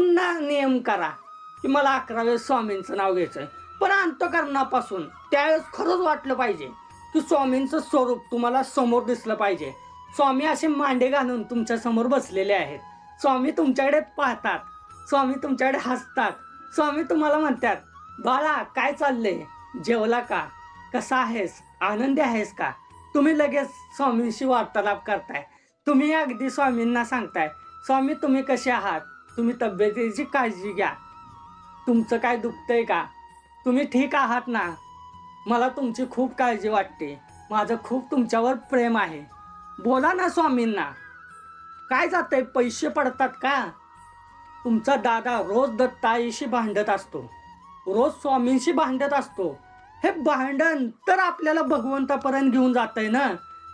पुन्हा नियम करा की मला अकरा वेळेस स्वामींचं नाव घ्यायचंय. पण अंतकरणापासून त्यावेळेस खरंच वाटलं पाहिजे की स्वामींचं स्वरूप तुम्हाला समोर दिसलं पाहिजे. स्वामी असे मांडे घालून तुमच्यासमोर बसलेले आहेत. स्वामी तुमच्याकडे पाहतात. स्वामी तुमच्याकडे हसतात. स्वामी तुम्हाला म्हणतात बाळा काय चाललंय? जेवला का? कसा आहेस? आनंदी आहेस का? तुम्ही लगेच स्वामींशी वार्तालाप करताय. तुम्ही अगदी स्वामींना सांगताय स्वामी तुम्ही कसे आहात? तुम्ही तब्येतीची काळजी घ्या. तुमचं काय दुखतंय का? तुम्ही ठीक आहात ना? मला तुमची खूप काळजी वाटते. माझं खूप तुमच्यावर प्रेम आहे. बोला ना स्वामींना. काय जातंय? पैसे पडतात का? तुमचा दादा रोज दत्ताईशी भांडत असतो. रोज स्वामींशी भांडत असतो. हे भांडण तर आपल्याला भगवंतापर्यंत घेऊन जातंय ना?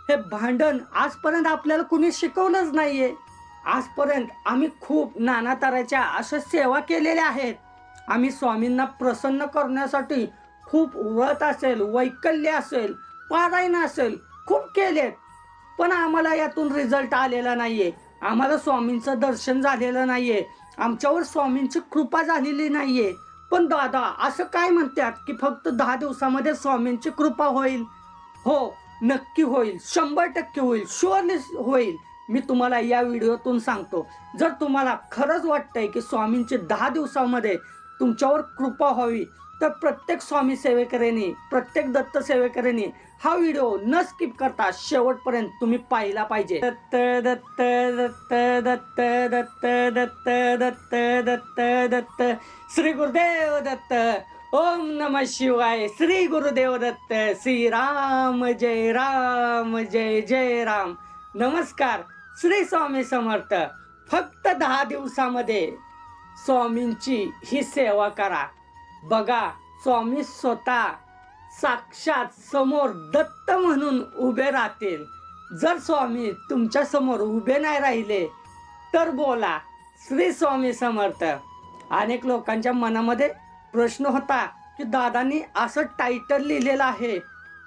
हे भांडण आजपर्यंत आपल्याला कुणी शिकवलंच नाहीये. आजपर्यंत आम्ही खूप नाना तऱ्हेच्या अशा सेवा केलेल्या आहेत. आम्ही स्वामींना प्रसन्न करण्यासाठी खूप व्रत असेल वैकल्य असेल पारायण असेल खूप केलेत. पण आम्हाला यातून रिझल्ट आलेला नाही आहे आम्हाला स्वामींचं दर्शन झालेलं नाही आहे आमच्यावर स्वामींची कृपा झालेली नाही आहे पण दादा असं काय म्हणतात की फक्त दहा दिवसामध्ये स्वामींची कृपा होईल? हो नक्की होईल. शंभर टक्के होईल. शुअरली होईल. मी तुम्हाला या व्हिडिओतून सांगतो. जर तुम्हाला खरंच वाटतंय की स्वामींची दहा दिवसामध्ये तुमच्यावर कृपा व्हावी तर प्रत्येक स्वामी सेवेकऱ्यांनी प्रत्येक दत्त सेवेकऱ्यांनी हा व्हिडिओ न स्किप करता शेवटपर्यंत तुम्ही पाहिला पाहिजे. दत्त दत्त दत्त दत्त दत्त दत्त दत्त दत्त दत्त. श्री गुरुदेव दत्त. ओम नम शिवाय. श्री गुरुदेव दत्त. श्री राम जय राम जय जय राम. नमस्कार. श्री स्वामी समर्थ फक्त दहा दिवसामध्ये स्वामींची ही सेवा करा. बघा स्वामी स्वतः साक्षात समोर दत्त म्हणून उभे राहतील. जर स्वामी तुमच्यासमोर उभे नाही राहिले तर बोला श्री स्वामी समर्थ. अनेक लोकांच्या मनामध्ये प्रश्न होता की दादांनी असं टायटल लिहिलेलं आहे.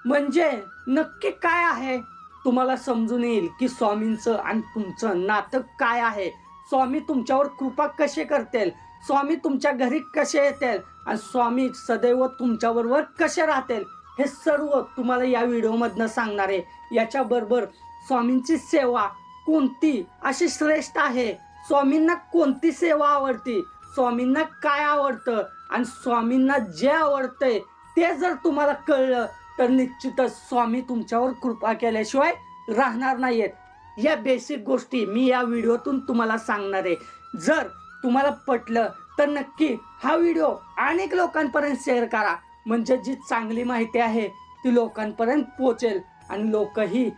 म्हणजे नक्की काय आहे? तुम्हाला समजून येईल की स्वामींचं आणि तुमचं नातं काय आहे. स्वामी तुमच्यावर कृपा कसे करतील? स्वामी तुमच्या घरी कसे येतील? आणि स्वामी सदैव तुमच्याबरोबर कसे राहतील? हे सर्व तुम्हाला या व्हिडिओमधनं सांगणार आहे. याच्याबरोबर स्वामींची सेवा कोणती अशी श्रेष्ठ आहे? स्वामींना कोणती सेवा आवडती? स्वामींना काय आवडतं? आणि स्वामींना जे आवडतंय ते जर तुम्हाला कळलं तर निश्चितच स्वामी तुमच्यावर कृपा केल्याशिवाय राहणार नाहीयेत. या बेसिक गोष्टी मी या व्हिडिओतून तुम्हाला सांगणार आहे. जर तुम्हाला पटलं तर नक्की हा व्हिडिओ अनेक लोकांपर्यंत शेअर करा. म्हणजे जी चांगली माहिती आहे ती लोकांपर्यंत पोचेल आणि लोकही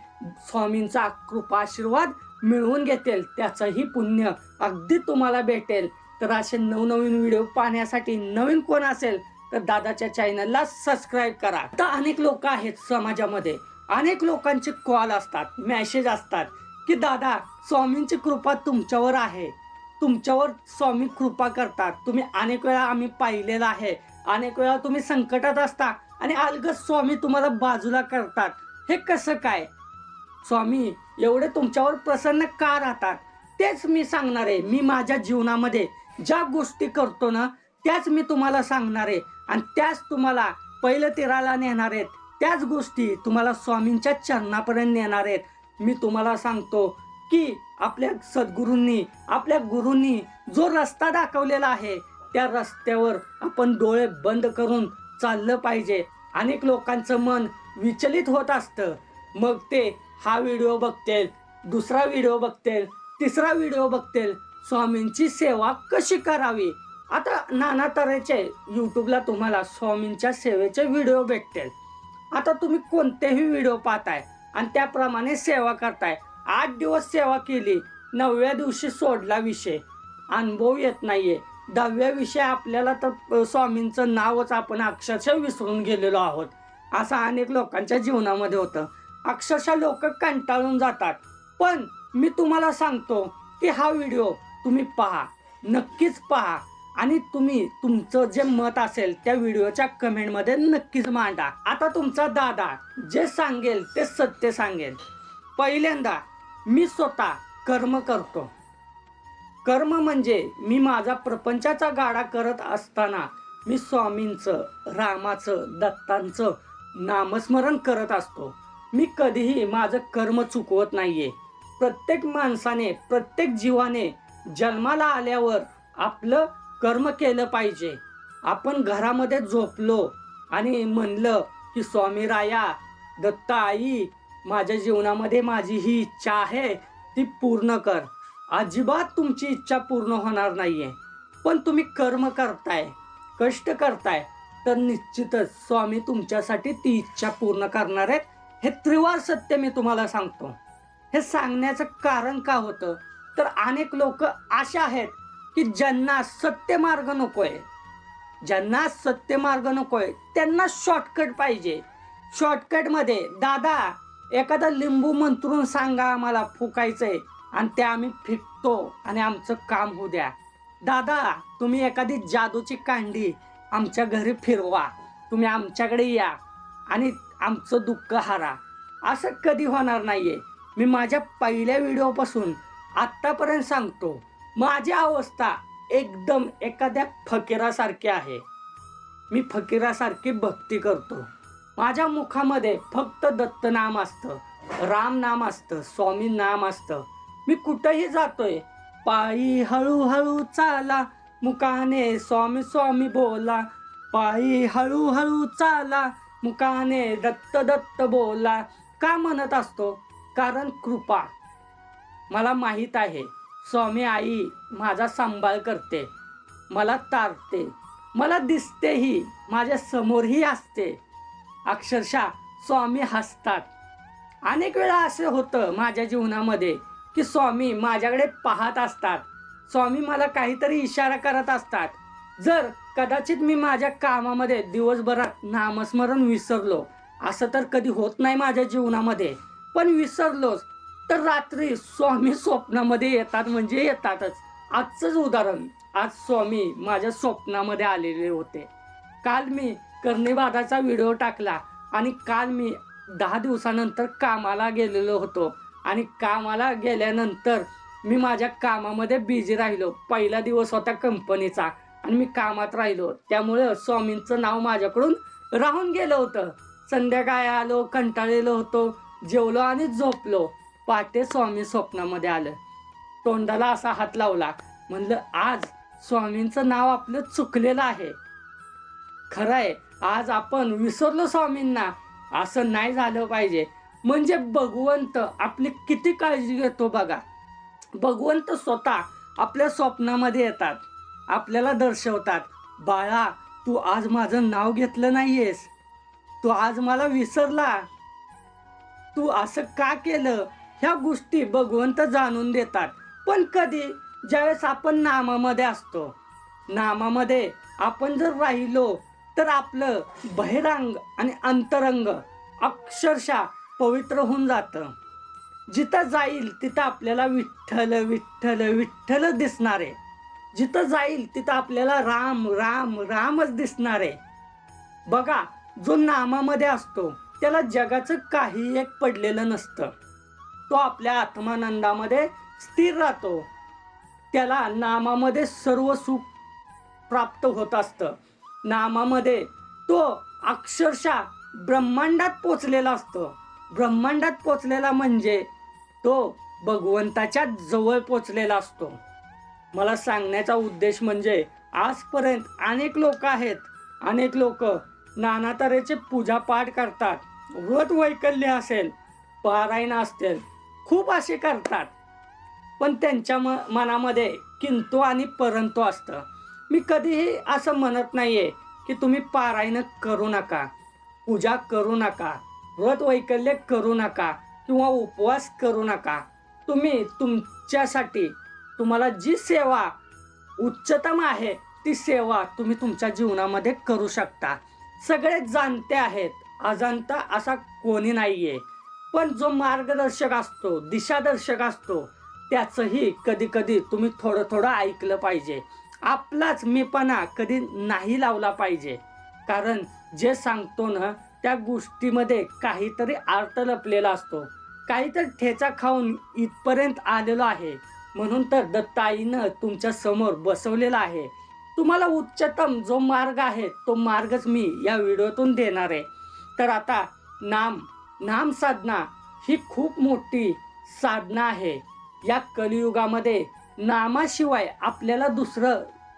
स्वामींचा कृपा आशीर्वाद मिळवून घेतील. त्याचंही पुण्य अगदी तुम्हाला भेटेल. तर असे नवनवीन व्हिडिओ पाहण्यासाठी नवीन कोण असेल तर दादाच्या चॅनलला सबस्क्राईब करा. आता अनेक लोक आहेत समाजामध्ये. अनेक लोकांचे कॉल असतात मेसेज असतात की दादा स्वामींची कृपा तुमच्यावर आहे. तुमच्यावर स्वामी कृपा करतात. तुम्ही अनेक वेळा आम्ही पाहिलेलं आहे. अनेक वेळा तुम्ही संकटात असता आणि अलगद स्वामी तुम्हाला बाजूला करतात. हे कसं काय? स्वामी एवढे तुमच्यावर प्रसन्न का राहतात? तेच मी सांगणार आहे. मी माझ्या जीवनामध्ये ज्या गोष्टी करतो ना त्याच मी तुम्हाला सांगणार आहे. आणि त्याच तुम्हाला पहिलं तिराला नेणार आहेत. त्याच गोष्टी तुम्हाला स्वामींच्या चरणापर्यंत नेणार आहेत. मी तुम्हाला सांगतो की आपल्या सद्गुरूंनी आपल्या गुरूंनी जो रस्ता दाखवलेला आहे त्या रस्त्यावर आपण डोळे बंद करून चाललं पाहिजे. अनेक लोकांचं मन विचलित होत असतं. मग ते हा व्हिडिओ बघतील दुसरा व्हिडिओ बघतील तिसरा व्हिडिओ बघतील. स्वामींची सेवा कशी करावी? आता नाना तऱ्हेचे यूट्यूबला तुम्हाला स्वामींच्या सेवेचे व्हिडिओ भेटतील. आता तुम्ही कोणतेही व्हिडिओ पाहताय आणि त्याप्रमाणे सेवा करताय. आठ दिवस सेवा केली नवव्या दिवशी सोडला विषय. अनुभव येत नाहीये. दहाव्या विषय आपल्याला तर स्वामींचं नावच आपण अक्षरशः विसरून गेलेलो आहोत. असं अनेक लोकांच्या जीवनामध्ये होतं. अक्षरशः लोक कंटाळून जातात. पण मी तुम्हाला सांगतो की हा व्हिडिओ तुम्ही पहा. नक्कीच पहा. आणि तुम्ही तुमचं जे मत असेल त्या व्हिडिओच्या कमेंटमध्ये नक्कीच मांडा. आता तुमचा दादा जे सांगेल ते सत्य सांगेल. पहिल्यांदा मी स्वतः कर्म करतो. कर्म म्हणजे मी माझा प्रपंचाचा गाडा करत असताना मी स्वामींचं रामाचं दत्तांचं नामस्मरण करत असतो. मी कधीही माझं कर्म चुकवत नाहीये. प्रत्येक माणसाने प्रत्येक जीवाने जन्माला आल्यावर आपलं कर्म केलं पाहिजे. आपण घरामध्ये झोपलो आणि म्हणलं की स्वामी राया दत्ता आई माझ्या जीवनामध्ये माझी ही इच्छा आहे ती पूर्ण कर. अजिबात तुमची इच्छा पूर्ण होणार नाही आहे पण तुम्ही कर्म करताय कष्ट करताय तर निश्चितच स्वामी तुमच्यासाठी ती इच्छा पूर्ण करणार आहेत. हे त्रिवार सत्य मी तुम्हाला सांगतो. हे सांगण्याचं कारण का होतं? तर अनेक लोक अशा आहेत की ज्यांना सत्य मार्ग नकोय ज्यांना सत्य मार्ग नकोय त्यांना शॉर्टकट पाहिजे. शॉर्टकटमध्ये दादा एखादा लिंबू मंत्रून सांगा आम्हाला फुकायचंय आणि ते आम्ही फिकतो आणि आमचं काम होऊ द्या. दादा तुम्ही एखादी जादूची कांडी आमच्या घरी फिरवा. तुम्ही आमच्याकडे या आणि आमचं दुःख हारा. असं कधी होणार नाहीये. मी माझ्या पहिल्या व्हिडिओपासून आत्तापर्यंत सांगतो. माझी अवस्था एकदम एखाद्या फकीरासारखी आहे. मी फकीरासारखी भक्ती करतो. माझ्या मुखामध्ये फक्त दत्त नाम असतं राम नाम असतं स्वामी नाम असतं. मी कुठंही जातोय पायी हळूहळू चाला मुकाने स्वामी स्वामी बोला. पायी हळूहळू चाला मुकाने दत्त दत्त बोला. का म्हणत असतो? कारण कृपा. मला माहीत आहे स्वामी आई माझा सांभाळ करते. मला तारते. मला दिसतेही. माझ्या समोरही असते. अक्षरशः स्वामी हसतात. अनेक वेळा असं होतं माझ्या जीवनामध्ये की स्वामी माझ्याकडे पाहत असतात. स्वामी मला काहीतरी इशारा करत असतात. जर कदाचित मी माझ्या कामामध्ये दिवसभरात नामस्मरण विसरलो असं तर कधी होत नाही माझ्या जीवनामध्ये. पण विसरलोच तर रात्री स्वामी स्वप्नामध्ये येतात म्हणजे येतातच. आजचंच उदाहरण. आज स्वामी माझ्या स्वप्नामध्ये आलेले होते. काल मी कर्णिवादाचा व्हिडिओ टाकला आणि काल मी दहा दिवसानंतर कामाला गेलेलो होतो. आणि कामाला गेल्यानंतर मी माझ्या कामामध्ये बिझी राहिलो. पहिला दिवस होता कंपनीचा आणि मी कामात राहिलो. त्यामुळे स्वामींचं नाव माझ्याकडून राहून गेलं होतं. संध्याकाळी आलो कंटाळलेलो होतो. जेवलो आणि झोपलो. पाटे स्वामी स्वप्नामध्ये आलं. तोंडाला असा हात लावला. म्हणलं आज स्वामींचं नाव आपलं चुकलेलं आहे. खरं आहे आज आपण विसरलो स्वामींना. असं नाही झालं पाहिजे. म्हणजे भगवंत आपली किती काळजी घेतो बघा. भगवंत स्वतः आपल्या स्वप्नामध्ये येतात. आपल्याला दर्शवतात. बाळा तू आज माझं नाव घेतलं नाहीयेस. तू आज मला विसरला. तू असं का केलं? ह्या गोष्टी भगवंत जाणून देतात. पण कधी ज्यावेळेस आपण नामामध्ये असतो नामामध्ये आपण जर राहिलो तर आपलं बहिरंग आणि अंतरंग अक्षरशः पवित्र होऊन जातं. जिथं जाईल तिथं आपल्याला विठ्ठल विठ्ठल विठ्ठल दिसणार. आहे जिथं जाईल तिथं आपल्याला राम राम रामच दिसणार. आहे बघा जो नामामध्ये असतो त्याला जगाचं काही एक पडलेलं नसतं. तो आपल्या आत्मानंदामध्ये स्थिर राहतो. त्याला नामामध्ये सर्व सुख प्राप्त होत असतं. नामामध्ये तो अक्षरशः ब्रह्मांडात पोचलेला असतो. ब्रह्मांडात पोचलेला म्हणजे तो भगवंताच्या जवळ पोचलेला असतो. मला सांगण्याचा उद्देश म्हणजे आजपर्यंत अनेक लोक आहेत. अनेक लोक नाना तऱ्हेचे पूजापाठ करतात. व्रत वैकल्य असेल पारायण असतील खूप असे करतात. पण त्यांच्या म मनामध्ये किंतु आणि परंतु असतं. मी कधीही असं म्हणत नाही आहे की तुम्ही पारायण करू नका पूजा करू नका व्रत वैकल्य करू नका किंवा उपवास करू नका. तुम्ही तुमच्यासाठी तुम्हाला जी सेवा उच्चतम आहे ती सेवा तुम्ही तुमच्या जीवनामध्ये करू शकता. सगळे जाणते आहेत. अजाणता असा कोणी नाही आहे पण जो मार्गदर्शक असतो दिशादर्शक असतो त्याचंही कधी कधी तुम्ही थोडं थोडं ऐकलं पाहिजे. आपलाच मीपणा कधी नाही लावला पाहिजे. कारण जे सांगतो ना त्या गोष्टीमध्ये काहीतरी अर्थ लपलेला असतो. काहीतरी ठेचा खाऊन इथपर्यंत आलेलो आहे. म्हणून तर दत्ताईनं तुमच्यासमोर बसवलेला आहे. तुम्हाला उच्चतम जो मार्ग आहे तो मार्गच मी या व्हिडिओतून देणार आहे. तर आता नाम नाम साधना ही खूप मोठी साधना आहे. या कलियुगामध्ये नामाशिवाय आपल्याला दुसरं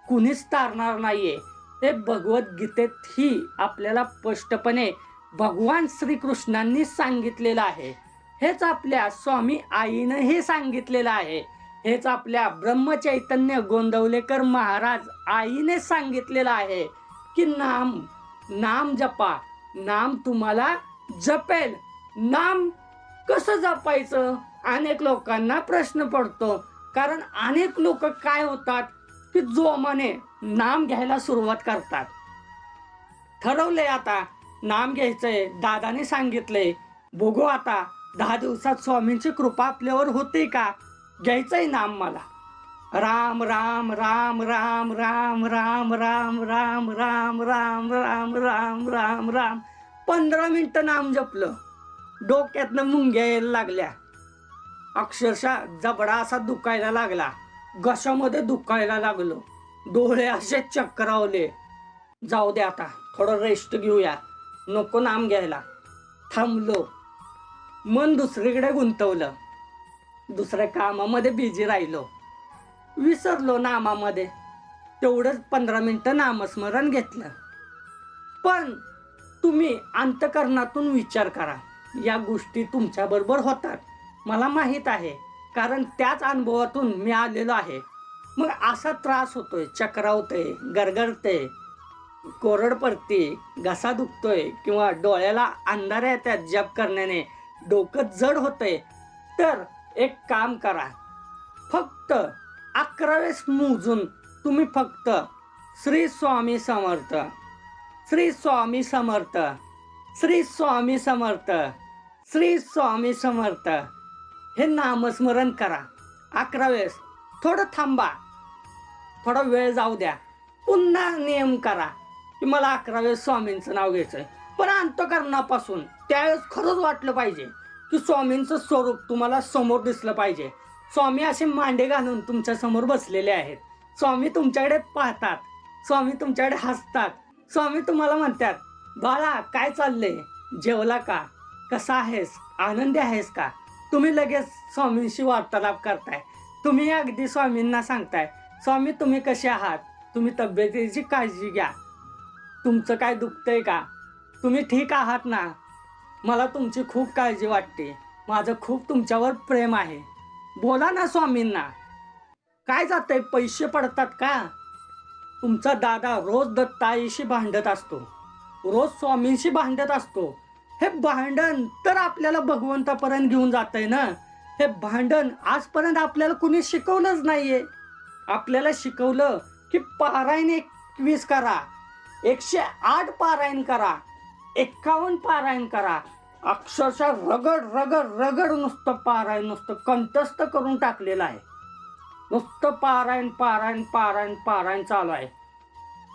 कुणीच तारणार नाही आहे ते भगवद्गीतेतही आपल्याला स्पष्टपणे भगवान श्रीकृष्णांनी सांगितलेलं आहे. हेच आपल्या स्वामी आईनं हे सांगितलेलं आहे. हेच आपल्या ब्रह्मचैतन्य गोंदवलेकर महाराज आईने सांगितलेलं आहे की नाम नाम जपा. नाम तुम्हाला जपेल. नाम कसं जपायचं अनेक लोकांना प्रश्न पडतो कारण अनेक लोक काय होतात की जोमाने नाम घ्यायला सुरुवात करतात ठरवलंय आता नाम घ्यायचंय दादाने सांगितलंय बघू आता दहा दिवसात स्वामींची कृपा आपल्यावर होते का घ्यायचंय नाम मला राम राम राम राम राम राम राम राम राम राम राम राम राम राम पंधरा मिनटं नाम जपलं डोक्यातनं मुंग्या यायला लागल्या. अक्षरशः जबडा असा दुखायला लागला. घशामध्ये दुखायला लागलो. डोळे असे चक्रावले जाऊ दे आता थोडं रेस्ट घेऊया. नको नाम घ्यायला. थांबलो. मन दुसरीकडे गुंतवलं. दुसऱ्या कामामध्ये बिझी राहिलो. विसरलो नामामध्ये. तेवढंच पंधरा मिनटं नामस्मरण घेतलं. पण तुम्ही अंतकरणातून विचार करा. या गोष्टी तुमच्याबरोबर होतात. मला माहीत आहे कारण त्याच अनुभवातून मी आलेलो आहे. मग असा त्रास होतोय चक्रावतोय गरगरते कोरड पडते घसा दुखतोय किंवा डोळ्याला अंधार येतात जप करण्याने डोकं जड होतंय तर एक काम करा. फक्त अकरा वेळेस मोजून तुम्ही फक्त श्री स्वामी समर्थ श्री स्वामी समर्थ श्री स्वामी समर्थ श्री स्वामी समर्थ हे नामस्मरण करा. अकरा वेळेस. थोडं थांबा. थोडा वेळ जाऊ द्या. पुन्हा नियम करा की मला अकरा वेळेस स्वामींचं नाव घ्यायचं आहे पण अंतकरणापासून त्यावेळेस खरंच वाटलं पाहिजे की स्वामींचं स्वरूप तुम्हाला समोर दिसलं पाहिजे. स्वामी असे मांडे घालून तुमच्यासमोर बसलेले आहेत. स्वामी तुमच्याकडे पाहतात. स्वामी तुमच्याकडे हसतात. स्वामी तुम्हाला म्हणतात बाळा काय चाललंय? जेवला का? कसा आहेस? आनंदी आहेस का? तुम्ही लगेच स्वामींशी वार्तालाप करताय. तुम्ही अगदी स्वामींना सांगताय. स्वामी तुम्ही कसे आहात? तुम्ही तब्येतीची काळजी घ्या. तुमचं काय दुखतंय का? तुम्ही ठीक आहात ना? मला तुमची खूप काळजी वाटते. माझं खूप तुमच्यावर प्रेम आहे. बोला ना स्वामींना. काय जातंय? पैसे पडतात का? तुमचा दादा रोज दत्ताईशी भांडत असतो. रोज स्वामींशी भांडत असतो. हे भांडण तर आपल्याला भगवंतापर्यंत घेऊन जातंय ना. हे भांडण आजपर्यंत आपल्याला कुणी शिकवलंच नाहीये. आपल्याला शिकवलं की पारायण एकवीस करा. एकशे आठ पारायण करा. एक्कावन्न पारायण करा. अक्षरशः रगड रगड रगड नुसतं पारायण नुसतं कंठस्थ करून टाकलेलं आहे. नुसतं पारायण पारायण पारायण पारायण चालू आहे.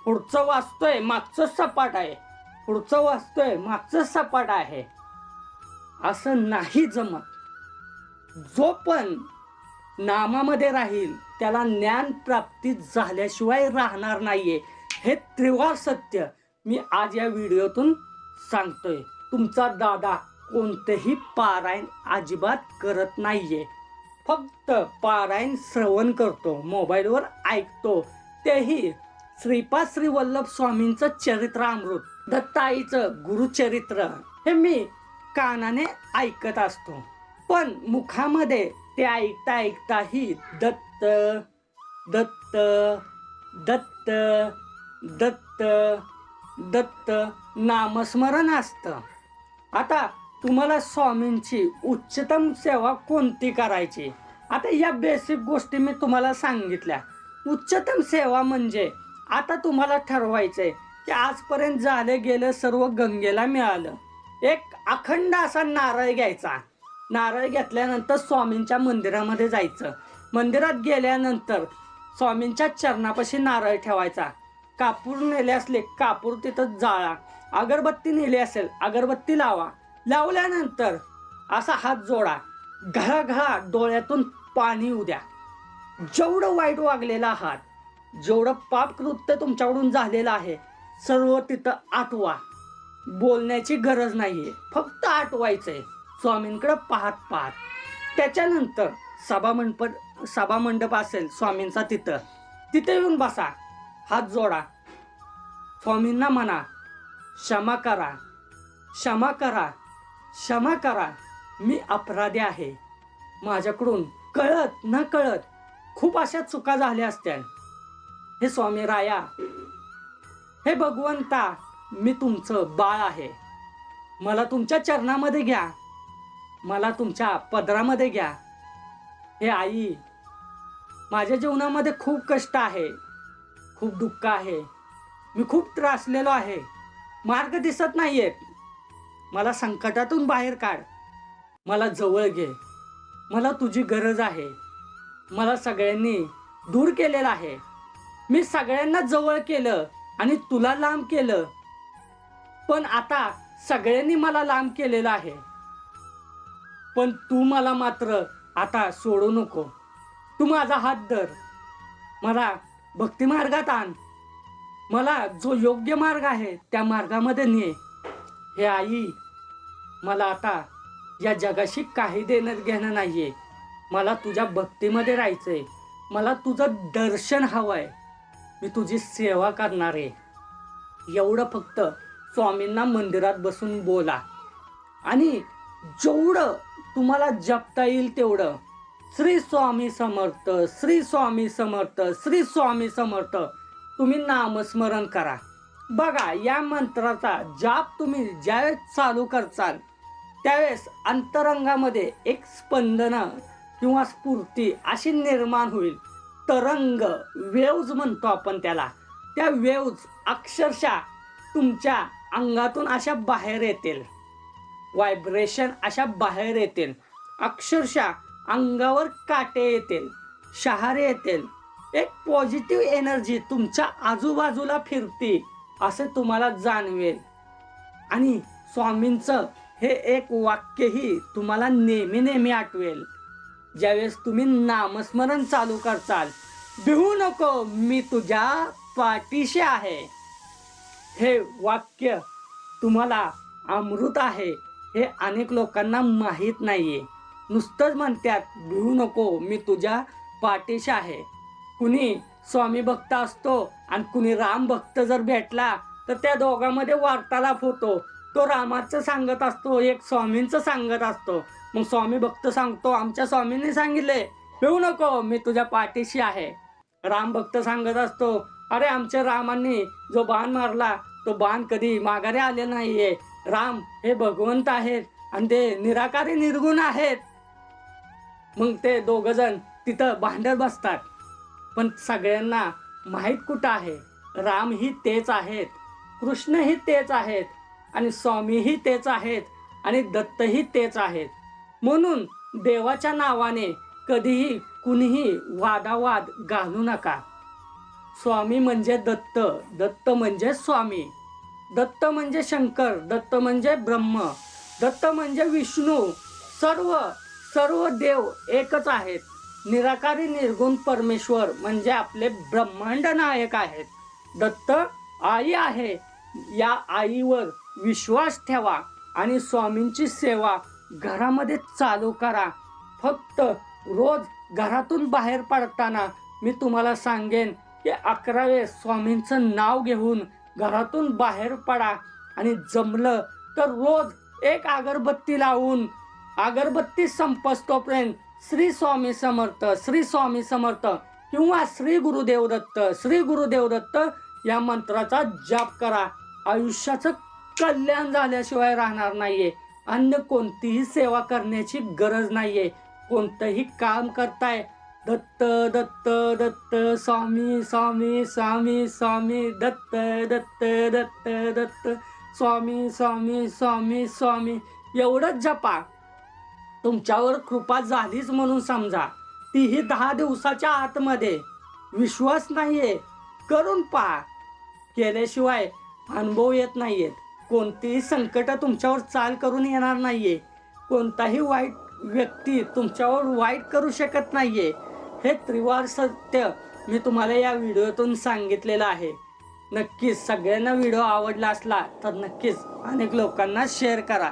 पुढचं वाचतोय मागचं सपाट आहे. पुढचं वाचतोय मागचं सपाट आहे. असं नाही जमत. जो पण नामामध्ये राहील त्याला ज्ञान प्राप्ती झाल्याशिवाय राहणार नाहीये. हे त्रिवार सत्य मी आज या व्हिडिओतून सांगतोय. तुमचा दादा कोणतेही पारायण अजिबात करत नाहीये. फक्त पारायण श्रवण करतो मोबाईलवर ऐकतो. तेही श्रीपाद श्री वल्लभ स्वामींचं चरित्रामृत दत्ताईचं गुरुचरित्र हे मी कानाने ऐकत असतो. पण मुखामध्ये ते ऐकता ऐकताही दत्त दत्त दत्त दत्त दत्त नामस्मरण असतं. आता तुम्हाला स्वामींची उच्चतम सेवा कोणती करायची? आता या बेसिक गोष्टी मी तुम्हाला सांगितल्या. उच्चतम सेवा म्हणजे आता तुम्हाला ठरवायचं आहे ते आजपर्यंत झालं गेलं सर्व गंगेला मिळालं. एक अखंड असा नारळ घ्यायचा. नारळ घेतल्यानंतर स्वामींच्या मंदिरामध्ये जायचं. मंदिरात गेल्यानंतर स्वामींच्या चरणापाशी नारळ ठेवायचा. कापूर नेले असले कापूर तिथं जाळा. अगरबत्ती नेली असेल अगरबत्ती लावा. लावल्यानंतर असा हात जोडा. घळा घळा डोळ्यातून पाणी येऊ द्या. जेवढं वाईट वागलेला आहात जेवढं पापकृत्य तुमच्याकडून झालेलं आहे सर्व तिथं आठवा. बोलण्याची गरज नाहीये. फक्त आठवायचंय. स्वामींकडे पाहत पाहत. त्याच्यानंतर सभा मंडप सभा मंडप असेल स्वामींचा तिथं. तिथे येऊन बसा. हात जोडा. स्वामींना म्हणा क्षमा करा. क्षमा करा. क्षमा करा. मी अपराधी आहे. माझ्याकडून कळत न कळत खूप अशा चुका झाल्या असत्या. हे स्वामी राया हे भगवंता मी तुमचं बाळ आहे. मला तुमच्या चरणामध्ये घ्या. मला तुमच्या पदरामध्ये घ्या. हे आई माझ्या जीवनामध्ये खूप कष्ट आहे. खूप दुःख आहे. मी खूप त्रासलेलो आहे. मार्ग दिसत नाही आहेत मला संकटातून बाहेर काढ. मला जवळ घे. मला तुझी गरज आहे. मला सगळ्यांनी दूर केलेलं आहे. मी सगळ्यांना जवळ केलं. आणि तुला लांब केलं. पण आता सगळ्यांनी मला लांब केलेलं आहे. पण तू मला मात्र आता सोडू नको. तू माझा हात धर. मला भक्ती मार्गात आण. मला जो योग्य मार्ग आहे त्या मार्गामध्ये ने हे आई मला आता या जगाशी काही देणं घेणं नाहीये. मला तुझ्या भक्तीमध्ये राहायचंय. मला तुझं दर्शन हवं आहे मी तुझी सेवा करणार आहे. एवढं फक्त स्वामींना मंदिरात बसून बोला. आणि जेवढं तुम्हाला जपता येईल तेवढं श्री स्वामी समर्थ श्री स्वामी समर्थ श्री स्वामी समर्थ तुम्ही नामस्मरण करा. बघा या मंत्राचा जाप तुम्ही ज्यावेळेस चालू करचाल त्यावेळेस अंतरंगामध्ये एक स्पंदनं किंवा स्फूर्ती अशी निर्माण होईल. तरंग वेव्ज म्हणतो आपण त्याला. त्या वेव्ज अक्षरशः तुमच्या अंगातून अशा बाहेर येतील. व्हायब्रेशन अशा बाहेर येतील. अक्षरशः अंगावर काटे येतील शहारे येतील. एक पॉझिटिव्ह एनर्जी तुमच्या आजूबाजूला फिरते असे तुम्हाला जाणवेल. आणि स्वामींचं हे एक वाक्यही तुम्हाला नेहमी नेहमी आठवेल. ज्यावेळेस तुम्ही नामस्मरण चालू करचाल भिवू नको मी तुझ्या पाठीशी आहे. हे वाक्य तुम्हाला अमृत आहे हे अनेक लोकांना माहीत नाही आहे नुसतंच म्हणतात भिवू नको मी तुझ्या पाठीशी आहे. कुणी स्वामी भक्त असतो आणि कुणी राम भक्त जर भेटला तर त्या दोघांमध्ये वार्तालाप होतो. तो रामाचं सांगत असतो एक स्वामींचं सांगत असतो. मग स्वामी भक्त सांगतो आमच्या स्वामींनी सांगितले येऊ नको मी तुझ्या पाठीशी आहे. राम भक्त सांगत असतो अरे आमच्या रामांनी जो बाण मारला तो बाण कधी माघारी आले नाहीये. राम हे भगवंत आहेत आणि ते निराकारी निर्गुण आहेत. मग ते दोघ जण तिथं भांडत बसतात. पण सगळ्यांना माहीत कुठं आहे? राम ही तेच आहेत कृष्ण ही तेच आहेत आणि स्वामीही तेच आहेत आणि दत्तही तेच आहेत. म्हणून देवाच्या नावाने कधीही कुणीही वादावाद घालू नका. स्वामी म्हणजे दत्त दत्त म्हणजे स्वामी दत्त म्हणजे शंकर दत्त म्हणजे ब्रह्म दत्त म्हणजे विष्णू. सर्व सर्व देव एकच आहेत. निराकारी निर्गुण परमेश्वर म्हणजे आपले ब्रह्मांड नायक आहेत. दत्त आई आहे. या आईवर विश्वास ठेवा आणि स्वामींची सेवा घरामध्ये चालू करा. फक्त रोज घरातून बाहेर पडताना मी तुम्हाला सांगेन की अकरावे स्वामींचं नाव घेऊन घरातून बाहेर पडा आणि जमलं तर रोज एक अगरबत्ती लावून अगरबत्ती संपस्तोपर्यंत श्री स्वामी समर्थ श्री स्वामी समर्थ किंवा श्री गुरुदेव दत्त श्री गुरुदेव दत्त या मंत्राचा जाप करा. आयुष्याचं कल्याण झाल्याशिवाय राहणार नाहीये. अन्य कोणतीही सेवा करण्याची गरज नाही आहे कोणतंही काम करताय. दत्त दत्त दत्त स्वामी स्वामी स्वामी स्वामी दत्त दत्त दत्त दत्त स्वामी स्वामी स्वामी स्वामी. एवढंच जपा. तुमच्यावर कृपा झालीच म्हणून समजा. तीही दहा दिवसाच्या आतमध्ये. विश्वास नाहीये. करून पहा. केल्याशिवाय अनुभव येत नाहीयेत. कोणतीही संकट तुमच्यावर चाल करून येणार नाहीये. कोणताही वाईट व्यक्ती तुमच्यावर वाईट करू शकत नाहीये. हे त्रिवार सत्य मी तुम्हाला या व्हिडिओतून सांगितलेलं आहे. नक्कीच सगळ्यांना व्हिडिओ आवडला असला तर नक्कीच अनेक लोकांना शेअर करा.